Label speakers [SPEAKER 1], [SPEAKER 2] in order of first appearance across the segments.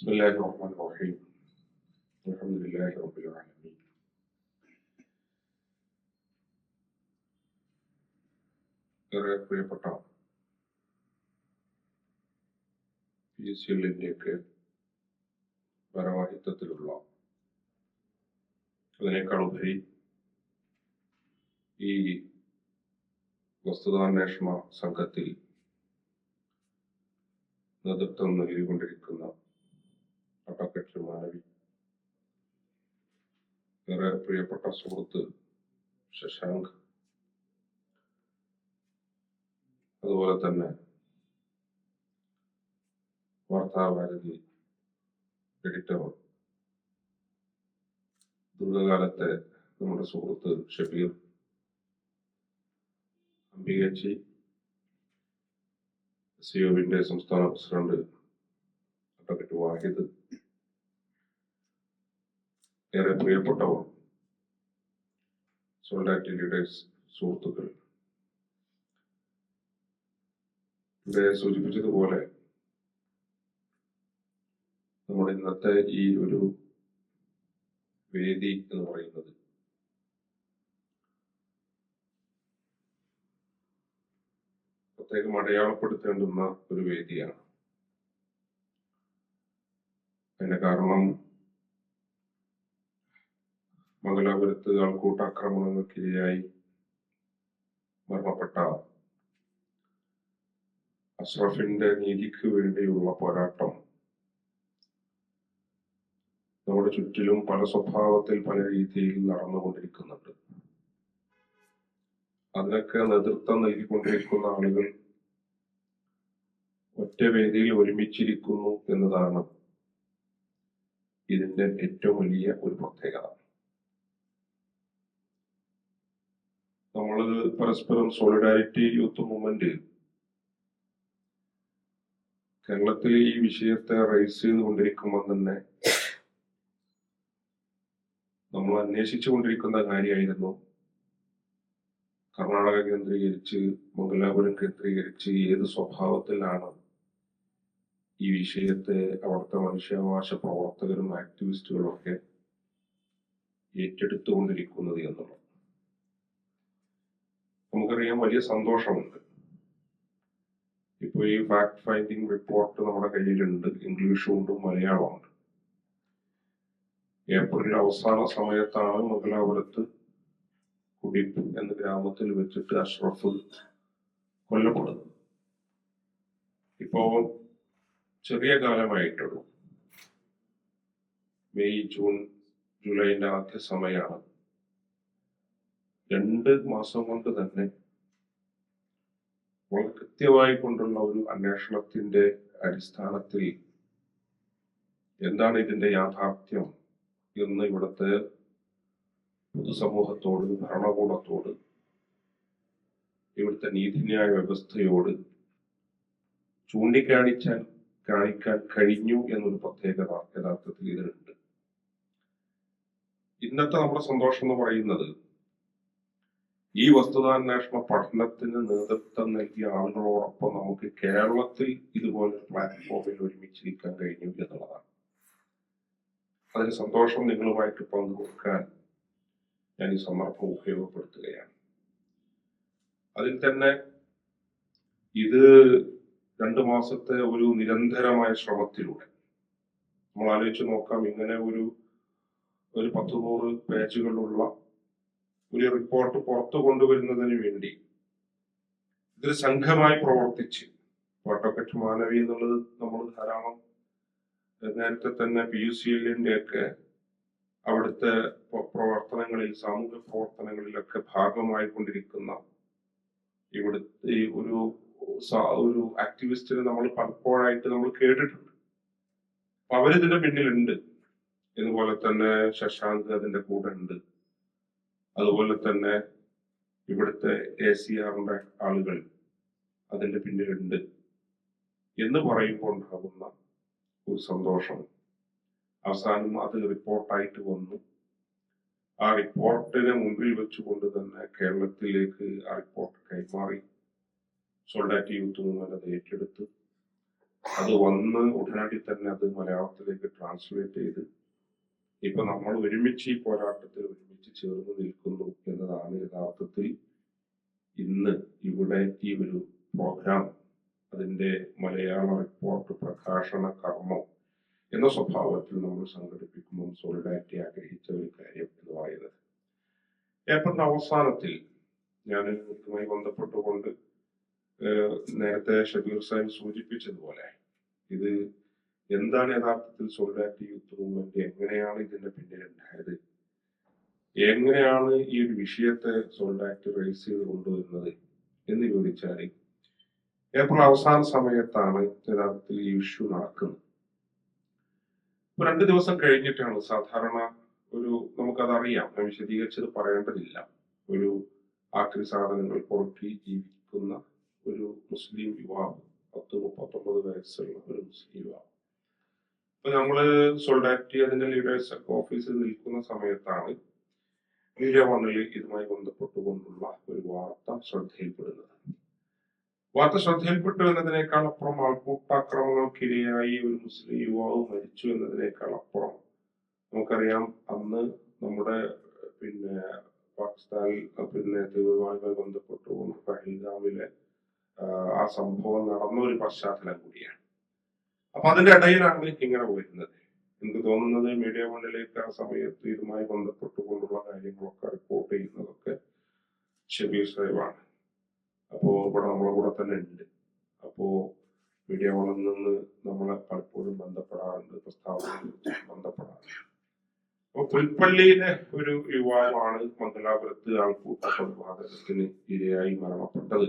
[SPEAKER 1] بسم الله الرحمن الرحيم الحمد لله رب العالمين ഏറെ പ്രിയപ്പെട്ട P S C എല്ലിൻ്റെയൊക്കെ ഭാരവാഹിത്വത്തിലുള്ള അതിനേക്കാൾ ഉപരി ഈ വസ്തുതാന്വേഷണ സംഘത്തിൽ നേതൃത്വം നൽകിക്കൊണ്ടിരിക്കുന്ന അഡ്വക്കേറ്റ് മാനവി ഏറെ പ്രിയപ്പെട്ട സുഹൃത്ത് ശശാങ്ക്. അതുപോലെ തന്നെ വാർത്താഭാരതി എഡിറ്റർ ദീർഘകാലത്തെ നമ്മുടെ സുഹൃത്ത് ഷബീർ അംബികച്ചി സിഒവിന്റെ സംസ്ഥാന പ്രസിഡന്റ് അഡ്വക്കേറ്റ് വാഹിദ് ഏറെ പ്രിയപ്പെട്ടവർ. ലീഡേഴ്സ് സുഹൃത്തുക്കൾ. ഇവിടെ സൂചിപ്പിച്ചതുപോലെ നമ്മുടെ ഇന്നത്തെ ഈ ഒരു വേദി എന്ന് പറയുന്നത് പ്രത്യേകം അടയാളപ്പെടുത്തേണ്ടുന്ന ഒരു വേദിയാണ്. അതിന്റെ കാരണം മംഗലാപുരത്ത് ആൾക്കൂട്ട ആക്രമണങ്ങൾക്കിരയായി മരണപ്പെട്ട അഷ്റഫിന്റെ നീതിക്ക് വേണ്ടിയുള്ള പോരാട്ടം. നമ്മുടെ ചുറ്റിലും പല സ്വഭാവത്തിൽ പല രീതിയിൽ നടന്നുകൊണ്ടിരിക്കുന്നുണ്ട്. അതിനൊക്കെ നേതൃത്വം നൽകിക്കൊണ്ടിരിക്കുന്ന ആളുകൾ ഒറ്റ വേദിയിൽ ഒരുമിച്ചിരിക്കുന്നു എന്നതാണ് ഇതിന്റെ ഏറ്റവും വലിയ ഒരു പ്രത്യേകത. നമ്മൾ പരസ്പരം സോളിഡാരിറ്റി യൂത്ത് മൂവ്മെന്റ് കേരളത്തിൽ ഈ വിഷയത്തെ റൈസ് ചെയ്തുകൊണ്ടിരിക്കുമ്പോൾ തന്നെ നമ്മൾ അന്വേഷിച്ചു കൊണ്ടിരിക്കുന്ന കാര്യമായിരുന്നു. കർണാടക കേന്ദ്രീകരിച്ച് മംഗലാപുരം കേന്ദ്രീകരിച്ച് ഏത് സ്വഭാവത്തിലാണ് ഈ വിഷയത്തെ അവിടുത്തെ മനുഷ്യാവകാശ പ്രവർത്തകരും ആക്ടിവിസ്റ്റുകളും ഒക്കെ ഏറ്റെടുത്തുകൊണ്ടിരിക്കുന്നത് എന്നുള്ളത്. നമുക്കറിയാം വലിയ സന്തോഷമുണ്ട്. ഇപ്പോൾ ഈ ഫാക്ട് ഫൈൻഡിങ് റിപ്പോർട്ട് നമ്മുടെ കയ്യിലുണ്ട്. ഇംഗ്ലീഷും ഉണ്ട് മലയാളമുണ്ട്. ഏപ്രിൽ അവസാന സമയത്താണ് മംഗലാപുരത്ത് കുടിപ്പ് എന്ന ഗ്രാമത്തിൽ വെച്ചിട്ട് അഷ്റഫ് കൊല്ലപ്പെടുന്നത്. ഇപ്പോ ചെറിയ കാലമായിട്ടുള്ളൂ. മെയ് ജൂൺ ജൂലൈന്റെ ആദ്യ സമയമാണ്. രണ്ട് മാസം കൊണ്ട് തന്നെ വളരെ കൃത്യമായി കൊണ്ടുള്ള ഒരു അന്വേഷണത്തിന്റെ അടിസ്ഥാനത്തിൽ എന്താണ് ഇതിന്റെ യാഥാർത്ഥ്യം എന്ന് ഇവിടുത്തെ പൊതുസമൂഹത്തോട് ഭരണകൂടത്തോട് ഇവിടുത്തെ നീതിന്യായ വ്യവസ്ഥയോട് ചൂണ്ടിക്കാണിച്ചാൽ കാണിക്കാൻ കഴിഞ്ഞു എന്നൊരു പ്രത്യേകത യഥാർത്ഥത്തിൽ ഇതിലുണ്ട്. ഇന്നത്തെ നമ്മുടെ സന്തോഷം എന്ന് പറയുന്നത് ഈ വസ്തുതാന്വേഷണ പഠനത്തിന് നേതൃത്വം നൽകിയ ആളുകളോടൊപ്പം നമുക്ക് കേരളത്തിൽ ഇതുപോലെ പ്ലാറ്റ്ഫോമിൽ ഒരുമിച്ചിരിക്കാൻ കഴിഞ്ഞു എന്നുള്ളതാണ്. അതിന് സന്തോഷം നിങ്ങളുമായിട്ട് പങ്കുവെക്കാൻ ഞാൻ ഈ സന്ദർഭം ഉപയോഗപ്പെടുത്തുകയാണ്. അതിൽ തന്നെ ഇത് രണ്ടു മാസത്തെ ഒരു നിരന്തരമായ ശ്രമത്തിലൂടെ നമ്മൾ ആലോചിച്ച് നോക്കാം ഇങ്ങനെ ഒരു ഒരു പത്തുനൂറ് പേജുകളുള്ള ഒരു റിപ്പോർട്ട് പുറത്തു കൊണ്ടുവരുന്നതിന് വേണ്ടി. ഇതൊരു സംഘമായി പ്രവർത്തിച്ച്. അഡ്വക്കറ്റ് മാനവി എന്നുള്ളത് നമ്മൾ ധാരാളം നേരത്തെ തന്നെ പി യു സി എല്ലിന്റെ ഒക്കെ അവിടുത്തെ പ്രവർത്തനങ്ങളിൽ സാമൂഹ്യ പ്രവർത്തനങ്ങളിലൊക്കെ ഭാഗമായി കൊണ്ടിരിക്കുന്ന ഇവിടുത്തെ ഒരു ഒരു ആക്ടിവിസ്റ്റിനെ നമ്മൾ പലപ്പോഴായിട്ട് നമ്മൾ കേട്ടിട്ടുണ്ട്. അപ്പൊ അവരിതിന്റെ പിന്നിലുണ്ട്. ഇതുപോലെ തന്നെ ശശാന്ത് അതിന്റെ കൂടെ ഉണ്ട് അതുപോലെ തന്നെ ഇവിടുത്തെ എ സി ആറിന്റെ ആളുകൾ അതിന്റെ പിന്നിലുണ്ട് എന്ന് പറയുമ്പോൾ ഉണ്ടാകുന്ന ഒരു സന്തോഷം. അവസാനം അത് റിപ്പോർട്ടായിട്ട് വന്നു. ആ റിപ്പോർട്ടിനെ മുമ്പിൽ വെച്ചുകൊണ്ട് തന്നെ കേരളത്തിലേക്ക് ആ റിപ്പോർട്ട് കൈമാറി. സോൾഡാറ്റി യൂത്ത് മൂവ്മെന്റ് അത് ഏറ്റെടുത്ത്. അത് വന്ന് ഉടനടി തന്നെ അത് മലയാളത്തിലേക്ക് ട്രാൻസ്ലേറ്റ് ചെയ്ത് ഇപ്പൊ നമ്മൾ ഒരുമിച്ച് ഈ പോരാട്ടത്തിൽ ഒരുമിച്ച് ചേർന്ന് നിൽക്കുന്നു എന്നതാണ് യഥാർത്ഥത്തിൽ ഇന്ന് ഇവിടെ ഈ ഒരു പ്രോഗ്രാം അതിന്റെ മലയാള റിപ്പോർട്ട് പ്രകാശന കർമ്മം എന്ന സ്വഭാവത്തിൽ നമ്മൾ സംഘടിപ്പിക്കുമ്പോൾ സോളിഡാരിറ്റി ആഗ്രഹിച്ച ഒരു കാര്യം എന്ന് പറയുന്നത്. ഏപ്രിൽ അവസാനത്തിൽ ഞാൻ ഇതുമായി ബന്ധപ്പെട്ടുകൊണ്ട് നേരത്തെ ഷബീർ സാഹിബ് സൂചിപ്പിച്ചതുപോലെ ഇത് എന്താണ് യഥാർത്ഥത്തിൽ സോളിഡാരിറ്റി യൂത്ത് മൂവ്മെന്റ് എങ്ങനെയാണ് ഇതിന്റെ പിന്നിൽ ഉണ്ടായത്? എങ്ങനെയാണ് ഈ ഒരു വിഷയത്തെ സോളിഡാരിറ്റി റൈസ് ചെയ്ത് കൊണ്ടുവരുന്നത് എന്ന് ചോദിച്ചാൽ ഏപ്രിൽ അവസാന സമയത്താണ് യഥാർത്ഥത്തിൽ ഈ ഇഷ്യൂ നടക്കുന്നത്. ഇപ്പൊ രണ്ട് ദിവസം കഴിഞ്ഞിട്ടാണ് സാധാരണ ഒരു നമുക്കതറിയാം ഞാൻ വിശദീകരിച്ചത് പറയേണ്ടതില്ല. ഒരു ആക്രി സാധനങ്ങൾ പുറത്തി ജീവിക്കുന്ന ഒരു മുസ്ലിം യുവാവ് പത്ത് മുപ്പത്തൊമ്പത് വയസ്സുള്ള ഒരു മുസ്ലിം യുവാവ്. അപ്പൊ നമ്മൾ സൊൾഡാക്ടി അതിന്റെ ലീഡേഴ്സ് ഒക്കെ ഓഫീസിൽ നിൽക്കുന്ന സമയത്താണ് മീഡിയ വണ്ണിൽ ഇതുമായി ബന്ധപ്പെട്ടുകൊണ്ടുള്ള ഒരു വാർത്ത ശ്രദ്ധയിൽപ്പെടുന്നത്. വാർത്ത ശ്രദ്ധയിൽപ്പെട്ടു എന്നതിനേക്കാൾ അപ്പുറം ആൾക്കൂട്ടാക്രമങ്ങൾക്കിരയായി ഒരു മുസ്ലിം യുവാവ് മരിച്ചു എന്നതിനേക്കാൾ അപ്പുറം നമുക്കറിയാം അന്ന് നമ്മുടെ പിന്നെ പാകിസ്ഥാനിൽ പിന്നെ തീവ്രവാദികൾ ബന്ധപ്പെട്ടുകൊണ്ട് പഹൽഗാമിലെ ആ സംഭവം നടന്ന ഒരു പശ്ചാത്തലം കൂടിയാണ്. അപ്പൊ അതിന്റെ ഇടയിലാണ് ഇങ്ങനെ വരുന്നത്. എനിക്ക് തോന്നുന്നത് മീഡിയ വണ്ണിലേക്ക് ആ സമയത്ത് ഇതുമായി ബന്ധപ്പെട്ടുകൊണ്ടുള്ള കാര്യങ്ങളൊക്കെ റിപ്പോർട്ട് ചെയ്യുന്നതൊക്കെ ഷബീർ സാഹിബാണ്. അപ്പോ ഇവിടെ നമ്മളെ കൂടെ തന്നെ ഉണ്ട്. അപ്പോ മീഡിയ വണ്ണിൽ നിന്ന് നമ്മളെ പലപ്പോഴും ബന്ധപ്പെടാറുണ്ട് പ്രസ്താവനകൾ ബന്ധപ്പെടാറുണ്ട്. അപ്പൊ പുൽപ്പള്ളിയിലെ ഒരു യുവാവാണ് മംഗലാപുരത്ത് ആൾക്കൂട്ട കൊലപാതകത്തിന് ഇരയായി മരണപ്പെട്ടത്.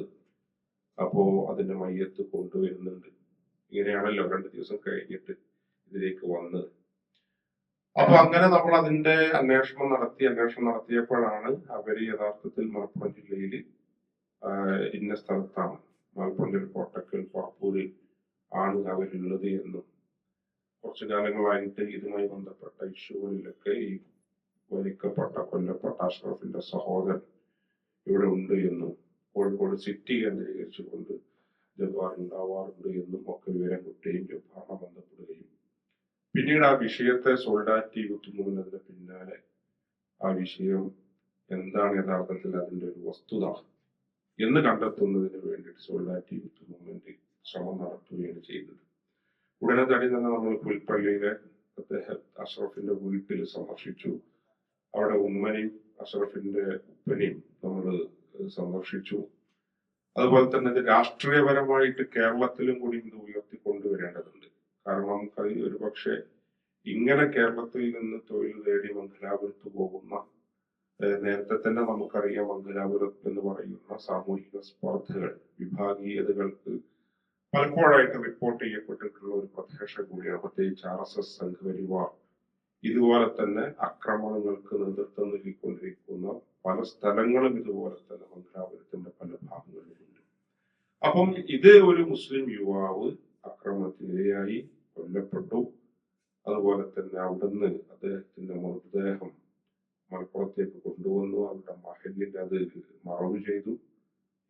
[SPEAKER 1] അപ്പോ അതിന്റെ മയ്യത്ത് കൊണ്ടുവരുന്നുണ്ട്. ഇങ്ങനെയാണല്ലോ രണ്ട് ദിവസം കഴിഞ്ഞിട്ട് ഇതിലേക്ക് വന്നത്. അപ്പൊ അങ്ങനെ നമ്മൾ അതിന്റെ അന്വേഷണം നടത്തി അന്വേഷണം നടത്തിയപ്പോഴാണ് അവർ യഥാർത്ഥത്തിൽ മലപ്പുറം ജില്ലയിൽ ഇന്ന സ്ഥലത്താണ്. മലപ്പുറം കോട്ടക്കൽ പാപ്പൂരിൽ ആണ് അവരുള്ളത് എന്നും കുറച്ചു കാലങ്ങളായിട്ട് ഇതുമായി ബന്ധപ്പെട്ട ഇഷ്യൂകളിലൊക്കെ ഈ വലിക്കപ്പെട്ട കൊല്ലപ്പെട്ട അഷ്റഫിന്റെ സഹോദരൻ ഇവിടെ ഉണ്ട് എന്നും കോഴിക്കോട് സിറ്റി കേന്ദ്രീകരിച്ചുകൊണ്ട് ജബ്ബാർ ഉണ്ടാവാറുണ്ട് എന്നും ഒക്കെ വിവരം കിട്ടുകയും ജബ്ബാറിനെ ബന്ധപ്പെടുകയും. പിന്നീട് ആ വിഷയത്തെ സോൾഡാറ്റി കുത്തുന്നതിന് പിന്നാലെ ആ വിഷയം എന്താണ് യഥാർത്ഥത്തിൽ അതിന്റെ ഒരു വസ്തുത എന്ന് കണ്ടെത്തുന്നതിന് വേണ്ടിയിട്ട് സോൾഡാറ്റി യൂത്ത് മൂവ്മെന്റ് ശ്രമം നടത്തുകയാണ് ചെയ്തത് ഉടനെ തന്നെ തന്നെ നമ്മൾ പുൽപ്പള്ളിയിലെ അദ്ദേഹം അഷ്റഫിന്റെ വീട്ടിൽ സന്ദർശിച്ചു. അവിടെ ഉമ്മനെയും അഷ്റഫിന്റെ ഉപ്പനെയും നമ്മൾ സന്ദർശിച്ചു. അതുപോലെ തന്നെ ഇത് രാഷ്ട്രീയപരമായിട്ട് കേരളത്തിലും കൂടി ഇത് ഉയർത്തിക്കൊണ്ടുവരേണ്ടതുണ്ട് കാരണം അത് ഒരു പക്ഷേ ഇങ്ങനെ കേരളത്തിൽ നിന്ന് തൊഴിൽ നേടി മംഗലാപുരത്ത് പോകുന്ന നേരത്തെ തന്നെ നമുക്കറിയാം മംഗലാപുരം എന്ന് പറയുന്ന സാമൂഹിക സ്പർദ്ധകൾ വിഭാഗീയതകൾക്ക് പലപ്പോഴായിട്ട് റിപ്പോർട്ട് ചെയ്യപ്പെട്ടിട്ടുള്ള ഒരു പ്രദേശം കൂടിയാണ്. പ്രത്യേകിച്ച് ആർ എസ് എസ് സംഘപരിവാർ ഇതുപോലെ തന്നെ ആക്രമണങ്ങൾക്ക് നേതൃത്വം നൽകിക്കൊണ്ടിരിക്കുന്ന പല സ്ഥലങ്ങളും ഇതുപോലെ തന്നെ ഭാഗങ്ങളിലുണ്ട് അപ്പം ഇത് ഒരു മുസ്ലിം യുവാവ് ആക്രമണത്തിനിരയായി കൊല്ലപ്പെട്ടു. അതുപോലെ തന്നെ അവിടുന്ന് അദ്ദേഹത്തിന്റെ മൃതദേഹം മലപ്പുറത്തേക്ക് കൊണ്ടുവന്നു. അവരുടെ മഹലിൽ അത് മറവ് ചെയ്തു.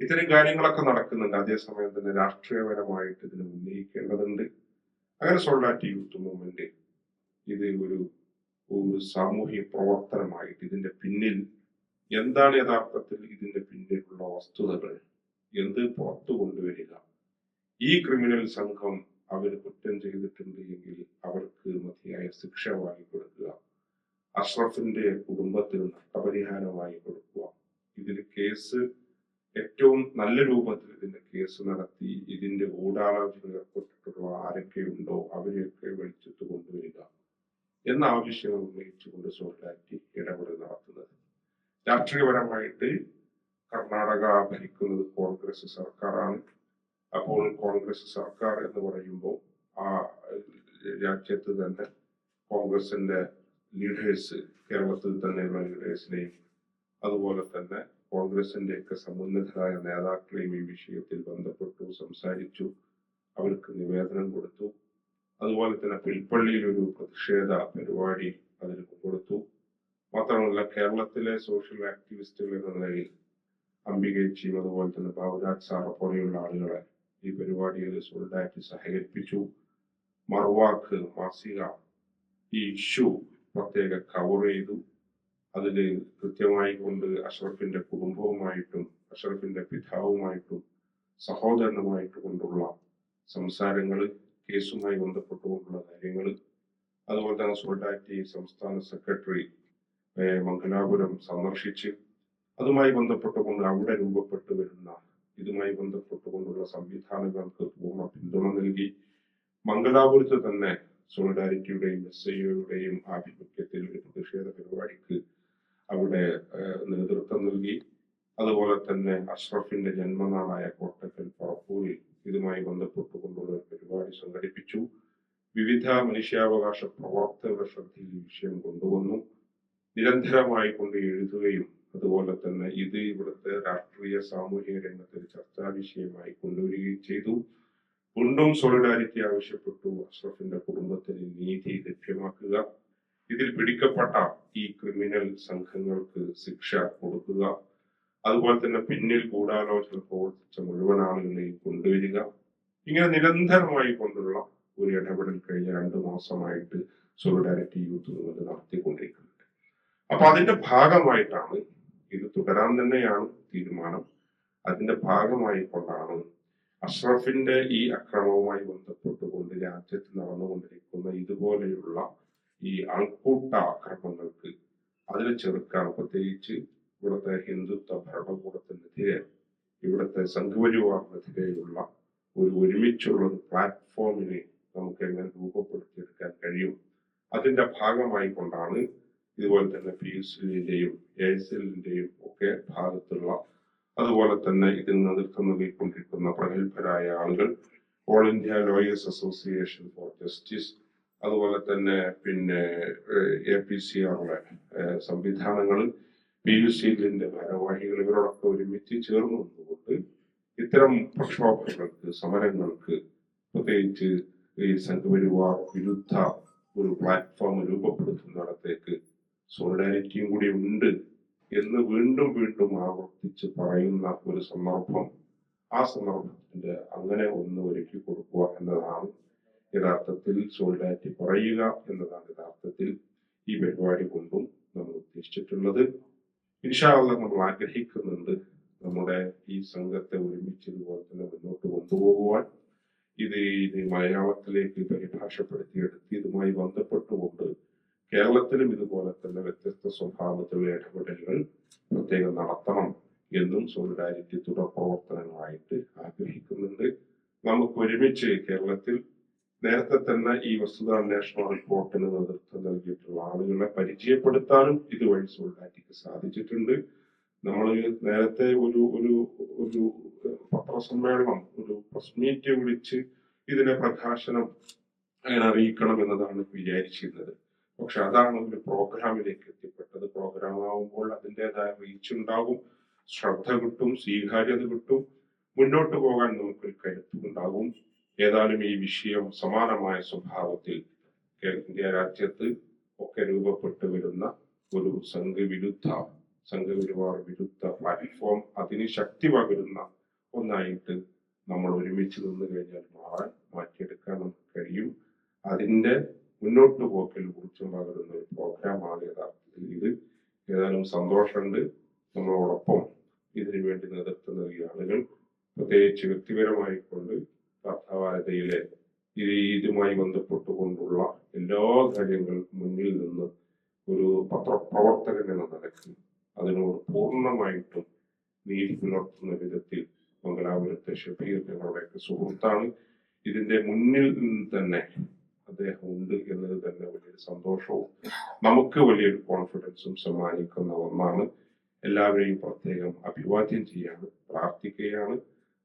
[SPEAKER 1] ഇത്തരം കാര്യങ്ങളൊക്കെ നടക്കുന്നുണ്ട്. അതേസമയം തന്നെ രാഷ്ട്രീയപരമായിട്ട് ഇതിനെ ഉന്നയിക്കേണ്ടതുണ്ട്. അങ്ങനെ സോൾഡാറ്റി യൂത്ത് മൂവ്മെന്റ് ഇത് ഒരു ഒരു സാമൂഹിക പ്രവർത്തനമായിട്ട് ഇതിന്റെ പിന്നിൽ എന്താണ് യഥാർത്ഥത്തിൽ ഇതിന്റെ പിന്നിലുള്ള വസ്തുതകൾ? എന്ത് പുറത്തു കൊണ്ടുവരിക? ഈ ക്രിമിനൽ സംഘം അവർ കുറ്റം ചെയ്തിട്ടുണ്ട് എങ്കിൽ അവർക്ക് മതിയായ ശിക്ഷ വാങ്ങി കൊടുക്കുക. അഷ്റഫിന്റെ കുടുംബത്തിന് നഷ്ടപരിഹാരമായി കൊടുക്കുക. ഇതിൽ കേസ് ഏറ്റവും നല്ല രൂപത്തിൽ ഇതിന്റെ കേസ് നടത്തി ഇതിന്റെ ഗൂഢാലോചന ഏർപ്പെട്ടിട്ടുള്ള ആരൊക്കെയുണ്ടോ അവരെയൊക്കെ വെളിച്ചത്ത് കൊണ്ടുവരിക. എന്ന ആവശ്യം ഉന്നയിച്ചുകൊണ്ട് സോളിഡാരിറ്റി ഇടപെടൽ നടത്തുന്നത്. രാഷ്ട്രീയപരമായിട്ട് കർണാടക ഭരിക്കുന്നത് കോൺഗ്രസ് സർക്കാരാണ് അപ്പോൾ കോൺഗ്രസ് സർക്കാർ എന്ന് പറയുമ്പോൾ ആ രാജ്യത്ത് തന്നെ കോൺഗ്രസിന്റെ ലീഡേഴ്സ് കേരളത്തിൽ തന്നെയുള്ള ലീഡേഴ്സിനെയും അതുപോലെ തന്നെ കോൺഗ്രസിന്റെ ഒക്കെ സമുന്നതരായ നേതാക്കളെയും ഈ വിഷയത്തിൽ ബന്ധപ്പെട്ടു സംസാരിച്ചു അവർക്ക് നിവേദനം കൊടുത്തു. അതുപോലെ തന്നെ പുൽപ്പള്ളിയിൽ ഒരു പ്രതിഷേധ പരിപാടി അതിന് കൊടുത്തു. മാത്രമല്ല കേരളത്തിലെ സോഷ്യൽ ആക്ടിവിസ്റ്റുകൾ എന്ന നിലയിൽ അംബികേച്ചിയും അതുപോലെ തന്നെ ബാബുരാജ് സാറ് പോലെയുള്ള ആളുകളെ ഈ പരിപാടിയിൽ സോളിഡാരിറ്റി സഹകരിപ്പിച്ചു. മറുവാക്ക് മാസിക ഈ ഇഷ്യൂ പ്രത്യേക കവർ ചെയ്തു. അതിൽ കൃത്യമായി കൊണ്ട് അഷറഫിന്റെ കുടുംബവുമായിട്ടും അഷറഫിന്റെ പിതാവുമായിട്ടും സഹോദരനുമായിട്ടും കൊണ്ടുള്ള സംസാരങ്ങൾ കേസുമായി ബന്ധപ്പെട്ടുകൊണ്ടുള്ള കാര്യങ്ങൾ. അതുപോലെ തന്നെ സോൾഡാറ്റി സംസ്ഥാന സെക്രട്ടറി മംഗലാപുരം സന്ദർശിച്ച് അതുമായി ബന്ധപ്പെട്ടുകൊണ്ട് അവിടെ രൂപപ്പെട്ടു വരുന്ന ഇതുമായി ബന്ധപ്പെട്ടുകൊണ്ടുള്ള സംവിധാനങ്ങൾക്ക് പൂർണ പിന്തുണ നൽകി മംഗലാപുരത്ത് തന്നെ സോളിഡാരിറ്റിയുടെയും എസ് ഐ ഒയുടെയും ആഭിമുഖ്യത്തിൽ ഒരു പ്രതിഷേധ പരിപാടിക്ക് അവിടെ നേതൃത്വം നൽകി. അതുപോലെ തന്നെ അഷ്റഫിന്റെ ജന്മനാടായ കോട്ടക്കൽ പറപ്പൂരിൽ ഇതുമായി ബന്ധപ്പെട്ടുകൊണ്ടുള്ള ഒരു പരിപാടി സംഘടിപ്പിച്ചു. വിവിധ മനുഷ്യാവകാശ പ്രവർത്തകരുടെ ശ്രദ്ധയിൽ വിഷയം കൊണ്ടുവന്നു. നിരന്തരമായി കൊണ്ട് എഴുതുകയും അതുപോലെ തന്നെ ഇത് ഇവിടുത്തെ രാഷ്ട്രീയ സാമൂഹിക രംഗത്ത് ഒരു ചർച്ചാ വിഷയമായി കൊണ്ടുവരികയും ചെയ്തു. വീണ്ടും സോളിഡാരിറ്റി ആവശ്യപ്പെട്ടു. അഷ്റഫിന്റെ കുടുംബത്തിന് നീതി ലഭ്യമാക്കുക. ഇതിൽ പിടിക്കപ്പെട്ട ഈ ക്രിമിനൽ സംഘങ്ങൾക്ക് ശിക്ഷ കൊടുക്കുക. അതുപോലെ തന്നെ പിന്നിൽ ഗൂഢാലോചന പ്രവർത്തിച്ച മുഴുവൻ ആളുകളെയും കൊണ്ടുവരിക. ഇങ്ങനെ നിരന്തരമായി കൊണ്ടുള്ള ഒരു ഇടപെടൽ കഴിഞ്ഞ രണ്ടു മാസമായിട്ട് സോളിഡാരിറ്റി യൂത്ത് മൂവ്മെന്റ് നടത്തിക്കൊണ്ടിരിക്കുന്നുണ്ട്. അപ്പൊ അതിന്റെ ഭാഗമായിട്ടാണ് ഇത് തുടരാൻ തന്നെയാണ് തീരുമാനം. അതിന്റെ ഭാഗമായി കൊണ്ടാണ് അഷ്റഫിന്റെ ഈ അക്രമവുമായി ബന്ധപ്പെട്ടുകൊണ്ട് രാജ്യത്ത് നടന്നുകൊണ്ടിരിക്കുന്ന ഇതുപോലെയുള്ള ഈ ആൾക്കൂട്ട അക്രമങ്ങൾക്ക് അതിൽ ചെറുക്കാൻ പ്രത്യേകിച്ച് ഇവിടുത്തെ ഹിന്ദുത്വ ഭരണകൂടത്തിനെതിരെ ഇവിടുത്തെ സംഘപരിവാറിനെതിരെയുള്ള ഒരു ഒരുമിച്ചുള്ള ഒരു പ്ലാറ്റ്ഫോമിനെ നമുക്ക് എങ്ങനെ രൂപപ്പെടുത്തിയെടുക്കാൻ കഴിയും? അതിന്റെ ഭാഗമായി കൊണ്ടാണ് ഇതുപോലെ തന്നെ പി എസ് എല്ലിന്റെയും എ എസ് എല്ലിന്റെയും ഒക്കെ ഭാഗത്തുള്ള അതുപോലെ തന്നെ ഇതിന് നേതൃത്വം നൽകിക്കൊണ്ടിരിക്കുന്ന പ്രഗത്ഭരായ ആളുകൾ all India lawyers association for justice അതുപോലെ തന്നെ പിന്നെ എ പി സി ആറുടെ സംവിധാനങ്ങൾ പി യു സിന്റെ ഭാരവാഹികൾ ഇവരോടൊക്കെ ഒരുമിച്ച് ചേർന്ന് നിന്നുകൊണ്ട് ഇത്തരം പ്രക്ഷോഭങ്ങൾക്ക് സമരങ്ങൾക്ക് പ്രത്യേകിച്ച് ഈ സംഘപരിവാർ വിരുദ്ധ ഒരു പ്ലാറ്റ്ഫോം രൂപപ്പെടുത്തുന്നിടത്തേക്ക് സോളിഡാരിറ്റിയും കൂടി ഉണ്ട് എന്ന് വീണ്ടും വീണ്ടും ആവർത്തിച്ച് പറയുന്ന ഒരു സന്ദർഭം ആ സന്ദർഭത്തിന്റെ അങ്ങനെ ഒന്ന് ഒരുക്കി കൊടുക്കുക എന്നതാണ് യഥാർത്ഥത്തിൽ സോളിഡാരിറ്റി പറയുക എന്നതാണ് യഥാർത്ഥത്തിൽ ഈ പരിപാടി കൊണ്ടും നമ്മൾ ഉദ്ദേശിച്ചിട്ടുള്ളത്. ഇൻഷാല്ല നമ്മൾ ആഗ്രഹിക്കുന്നുണ്ട് നമ്മുടെ ഈ സംഘത്തെ ഒരുമിച്ച് ഇതുപോലെ തന്നെ മുന്നോട്ട് കൊണ്ടുപോകുവാൻ. ഇത് ഇത് മലയാളത്തിലേക്ക് പരിഭാഷപ്പെടുത്തിയെടുത്ത് ഇതുമായി ബന്ധപ്പെട്ടുകൊണ്ട് കേരളത്തിലും ഇതുപോലെ തന്നെ വ്യത്യസ്ത സ്വഭാവത്തിലുള്ള ഇടപെടലുകൾ പ്രത്യേകം നടത്തണം എന്നും സോളിഡാരിറ്റി തുടർ പ്രവർത്തനങ്ങളായിട്ട് ആഗ്രഹിക്കുന്നുണ്ട്. നമുക്ക് ഒരുമിച്ച് കേരളത്തിൽ നേരത്തെ തന്നെ ഈ വസ്തുതാന്വേഷണ റിപ്പോർട്ടിന് നേതൃത്വം നൽകിയിട്ടുള്ള ആളുകളെ പരിചയപ്പെടുത്താനും ഇതുവഴി സോളിഡാരിറ്റിക്ക് സാധിച്ചിട്ടുണ്ട്. നമ്മൾ നേരത്തെ ഒരു ഒരു ഒരു പത്രസമ്മേളനം ഒരു പ്രസ് മീറ്റ് വിളിച്ച് ഇതിനെ പ്രകാശനം അങ്ങനെ അറിയിക്കണം എന്നതാണ് വിചാരിച്ചിരുന്നത്. പക്ഷെ അതാണ് ഒരു പ്രോഗ്രാമിലേക്ക് എത്തിപ്പെട്ടത്. പ്രോഗ്രാം ആവുമ്പോൾ അതിന്റെതായ റീച്ച് ഉണ്ടാകും. ശ്രദ്ധ കിട്ടും സ്വീകാര്യത കിട്ടും. മുന്നോട്ട് പോകാൻ നമുക്കൊരു കരുത്തുണ്ടാകും ഏതായാലും ഈ വിഷയം സമാനമായ സ്വഭാവത്തിൽ കേരളത്തിന്റെ രാജ്യത്ത് ഒക്കെ രൂപപ്പെട്ടു വരുന്ന ഒരു സംഘവിരുദ്ധ സംഘപരിവാർ വിരുദ്ധ പ്ലാറ്റ്ഫോം അതിന് ശക്തി പകരുന്ന ഒന്നായിട്ട് നമ്മൾ ഒരുമിച്ച് നിന്ന് കഴിഞ്ഞാൽ മാറാൻ മാറ്റിയെടുക്കാൻ നമുക്ക് കഴിയും. അതിന്റെ മുന്നോട്ട് പോക്കിൽ കുറിച്ചുണ്ടാകുന്ന ഒരു പ്രോഗ്രാമാണ് യഥാർത്ഥത്തിൽ ഇത്. ഏതായാലും സന്തോഷമുണ്ട്. നമ്മളോടൊപ്പം ഇതിനു വേണ്ടി നേതൃത്വം നൽകിയ ആളുകൾ പ്രത്യേകിച്ച് വ്യക്തിപരമായി കൊണ്ട് ഇത് ഇതുമായി ബന്ധപ്പെട്ടുകൊണ്ടുള്ള എല്ലാ കാര്യങ്ങൾക്കും മുന്നിൽ നിന്ന് ഒരു പത്രപ്രവർത്തകൻ എന്ന നിലയ്ക്ക് അതിനോട് പൂർണമായിട്ടും നീതി പുലർത്തുന്ന വിധത്തിൽ മംഗലാപുരത്തെ ഷബീർ ഞങ്ങളുടെയൊക്കെ സുഹൃത്താണ്. ഇതിന്റെ മുന്നിൽ നിന്ന് തന്നെ അദ്ദേഹം ഉണ്ട് എന്നത് തന്നെ വലിയൊരു സന്തോഷവും നമുക്ക് വലിയൊരു കോൺഫിഡൻസും സമ്മാനിക്കുന്ന ഒന്നാണ്. എല്ലാവരെയും പ്രത്യേകം അഭിവാദ്യം ചെയ്യാണ് പ്രാർത്ഥിക്കുകയാണ്.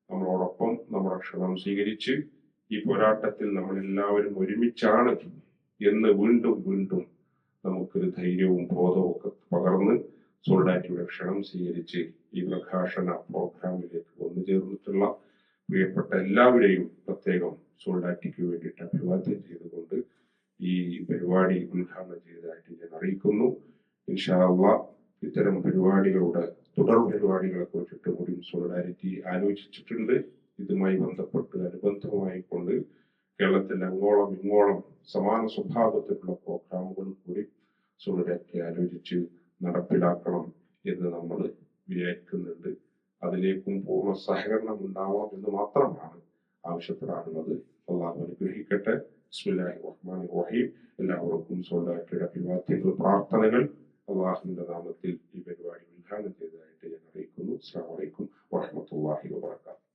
[SPEAKER 1] നമ്മളോടൊപ്പം നമ്മുടെ ക്ഷണം സ്വീകരിച്ച് ഈ പോരാട്ടത്തിൽ നമ്മൾ എല്ലാവരും ഒരുമിച്ചാണ് എന്ന് വീണ്ടും വീണ്ടും നമുക്കൊരു ധൈര്യവും ബോധവും ഒക്കെ പകർന്ന് സോൾഡാറ്റിയുടെ ക്ഷണം സ്വീകരിച്ച് ഈ പ്രഭാഷണ പ്രോഗ്രാമിലേക്ക് വന്നു ചേർന്നിട്ടുള്ള പ്രിയപ്പെട്ട എല്ലാവരെയും പ്രത്യേകം സോൾഡാറ്റിക്ക് വേണ്ടിയിട്ട് അഭിവാദ്യം ചെയ്തുകൊണ്ട് ഈ പരിപാടി ഉദ്ഘാടനം ചെയ്തതായിട്ട് ഞാൻ അറിയിക്കുന്നു. ഇൻഷാല്ല ഇത്തരം പരിപാടികളുടെ തുടർ പരിപാടികളെ കുറിച്ചിട്ട് കൂടി സോളിഡാരിറ്റി ആലോചിച്ചിട്ടുണ്ട്. ഇതുമായി ബന്ധപ്പെട്ട് അനുബന്ധമായി കൊണ്ട് കേരളത്തിൽ അങ്ങോളം ഇങ്ങോളം സമാന സ്വഭാവത്തിലുള്ള പ്രോഗ്രാമുകൾ കൂടി സോളിഡാരിറ്റി ആലോചിച്ച് നടപ്പിലാക്കണം എന്ന് നമ്മൾ വിചാരിക്കുന്നുണ്ട്. അതിലേക്കും പൂർണ സഹകരണം ഉണ്ടാവണം എന്ന് മാത്രമാണ് ആവശ്യപ്പെടാറുള്ളത് അള്ളാഹു അനുഗ്രഹിക്കട്ടെ. റഹ്മാനിർ റഹീം. എല്ലാവർക്കും സ്വന്തമായിട്ടുള്ള അഭിവാദ്യങ്ങൾ പ്രാർത്ഥനകൾ അള്ളാഹുവിന്റെ നാമത്തിൽ ഈ പരിപാടി ഉദ്ഘാടനം ചെയ്തതായിട്ട് ഞാൻ അറിയിക്കുന്നു. അസ്സാം വലൈക്കും വാഹമത്തല്ലാഹി വാബർക്കാത്തു